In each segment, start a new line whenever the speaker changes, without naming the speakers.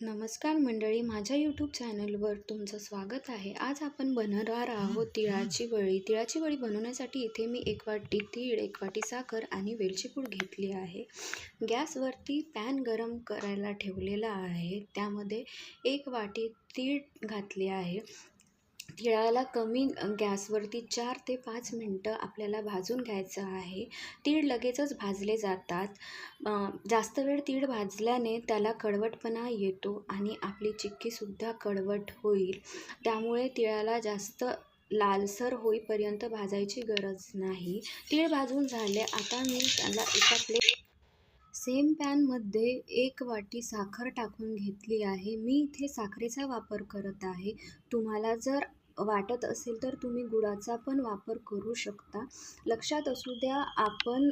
नमस्कार मंडळी माझ्या यूट्यूब चॅनलवर तुमचं स्वागत आहे. आज आपण बनवणार आहोत तिळाची वळी तिळाची वळी बनवण्यासाठी इथे मी एक वाटी तीळ एक वाटी साखर आणि वेलची पूड घेतली आहे. गॅसवरती पॅन गरम करायला ठेवलेला आहे. त्यामध्ये एक वाटी तीळ घातली आहे. तिळाला कमी गॅसवरती चार ते पाच मिनटं आपल्याला भाजून घ्यायचं आहे. तीळ लगेचच भाजले जातात. जास्त वेळ तीळ भाजल्याने त्याला कडवटपणा येतो आणि आपली चिक्कीसुद्धा कडवट होईल. त्यामुळे तिळाला जास्त लालसर होईपर्यंत भाजायची गरज नाही. तीळ भाजून झाले आता मी त्याला एका प्लेट सेम पॅनमध्ये एक वाटी साखर टाकून घेतली आहे. मी इथे साखरेचा वापर करत आहे. तुम्हाला जर वाटत असेल तर तुम्ही गुळाचा पण वापर करू शकता. लक्षात असू द्या आपण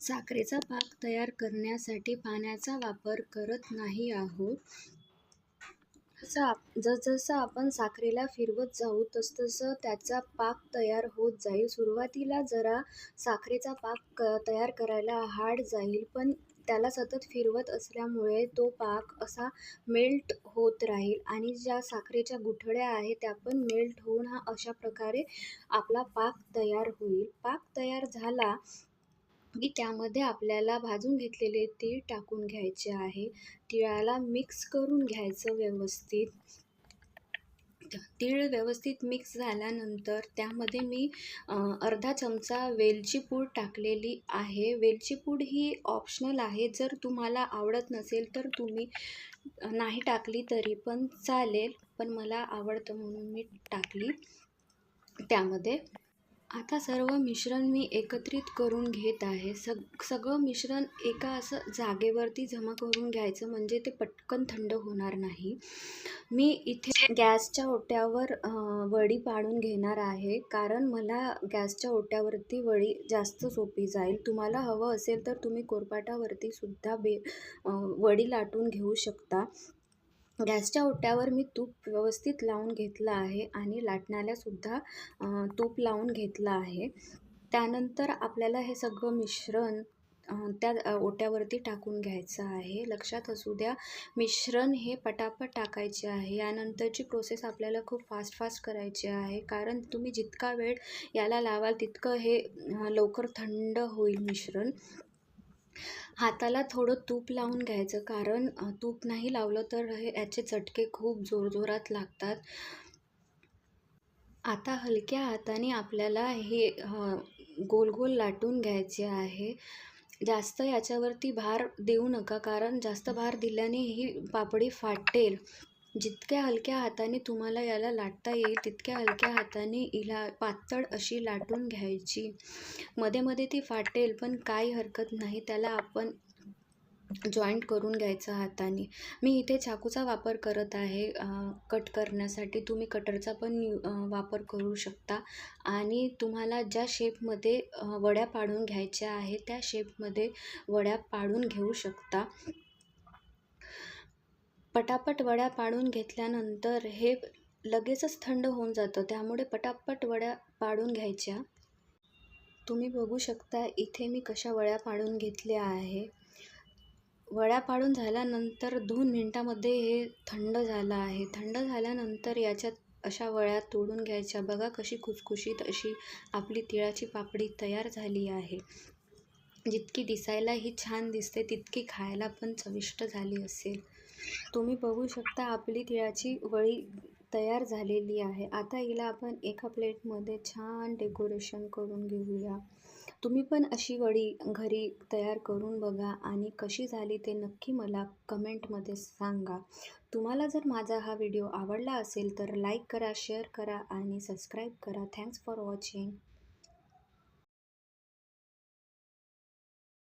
साखरेचा पाक तयार करण्यासाठी पाण्याचा वापर करत नाही आहोत. जसं आप जसजसं आपण साखरेला फिरवत जाऊ तसतसं त्याचा पाक तयार होत जाईल. सुरुवातीला जरा साखरेचा पाक तयार करायला हार्ड जाईल पण त्याला सतत फिरवत असल्यामुळे तो पाक असा मेल्ट होत राहील आणि ज्या साखरेच्या गुठळ्या आहेत त्या पण मेल्ट होऊन हा अशा प्रकारे आपला पाक तयार होईल. पाक तयार झाला की त्यामध्ये आपल्याला भाजून घेतलेले तीळ टाकून घ्यायचे आहे. तिळाला मिक्स करून घ्यायचं व्यवस्थित. तीळ व्यवस्थित मिक्स झाल्यानंतर त्यामध्ये मी अर्धा चमचा वेलची पूड टाकलेली आहे. वेलची पूड ही ऑप्शनल आहे. जर तुम्हाला आवडत नसेल तर तुम्ही नाही टाकली तरी पण चालेल. पण मला आवडतं म्हणून मी टाकली त्यामध्ये. आता सर्व मिश्रण मी एकत्रित करून घेत आहे. सग सगळं मिश्रण एका असं जागेवरती जमा करून घ्यायचं म्हणजे ते पटकन थंड होणार नाही. मी इथे गॅसच्या ओट्यावर वडी पाडून घेणार आहे. कारण मला गॅसच्या ओट्यावरती वडी जास्त सोपी जाईल. तुम्हाला हवं असेल तर तुम्ही कोरपाटावरती सुद्धा बे वडी लाटून घेऊ शकता. गॅसच्या ओट्यावर मी तूप व्यवस्थित लावून घेतलं आहे आणि लाटण्यालासुद्धा तूप लावून घेतलं आहे. त्यानंतर आपल्याला हे सगळं मिश्रण त्या ओट्यावरती टाकून घ्यायचं आहे. लक्षात असू द्या मिश्रण हे पटापट टाकायचे आहे. यानंतरची प्रोसेस आपल्याला खूप फास्ट फास्ट करायची आहे. कारण तुम्ही जितका वेळ याला लावाल तितकं हे लवकर थंड होईल मिश्रण. हाताला थोडं तूप लावून घ्यायचं. कारण तूप नाही लावलं तर हे याचे चटके खूप जोरजोरात लागतात. आता हलक्या हाताने आपल्याला हे गोल गोल लाटून घ्यायचे आहे. जास्त याच्यावरती भार देऊ नका. कारण जास्त भार दिल्याने ही पापडी फाटेल. जितक्या हलक्या हाताने तुम्हाला याला लाटता येईल तितक्या हलक्या हाताने हिला पातळ अशी लाटून घ्यायची. मध्ये मध्ये ती फाटेल पण काही हरकत नाही त्याला आपण जॉईंट करून घ्यायचं हाताने. मी इथे चाकूचा वापर करत आहे कट करण्यासाठी. तुम्ही कटरचा पण वापर करू शकता. आणि तुम्हाला ज्या शेपमध्ये वड्या पाडून घ्यायच्या आहे त्या शेपमध्ये वड्या पाडून घेऊ शकता. पटापट वड्या पाडून घेतल्यानंतर हे लगेचच थंड होऊन जातं. त्यामुळे पटापट वड्या पाडून घ्यायच्या. तुम्ही बघू शकता इथे मी कशा वड्या पाडून घेतल्या आहे. वड्या पाडून झाल्यानंतर दोन मिनटामध्ये हे थंड झालं आहे. थंड झाल्यानंतर याच्यात अशा वळ्या तोडून घ्यायच्या. बघा कशी खुसखुशीत अशी आपली तिळाची पापडी तयार झाली आहे. जितकी दिसायला ही छान दिसते तितकी खायला पण चविष्ट झाली असेल. तुम्ही बघू शकता आपली तिळाची वळी तयार झालेली आहे. आता हिला आपण एका प्लेटमध्ये छान डेकोरेशन करून घेऊया. तुम्ही पण अशी वडी घरी तयार करून बघा आणि कशी झाली ते नक्की मला कमेंटमध्ये सांगा. तुम्हाला जर माझा हा व्हिडिओ आवडला असेल तर लाईक करा शेअर करा आणि सबस्क्राईब करा. Thanks for watching.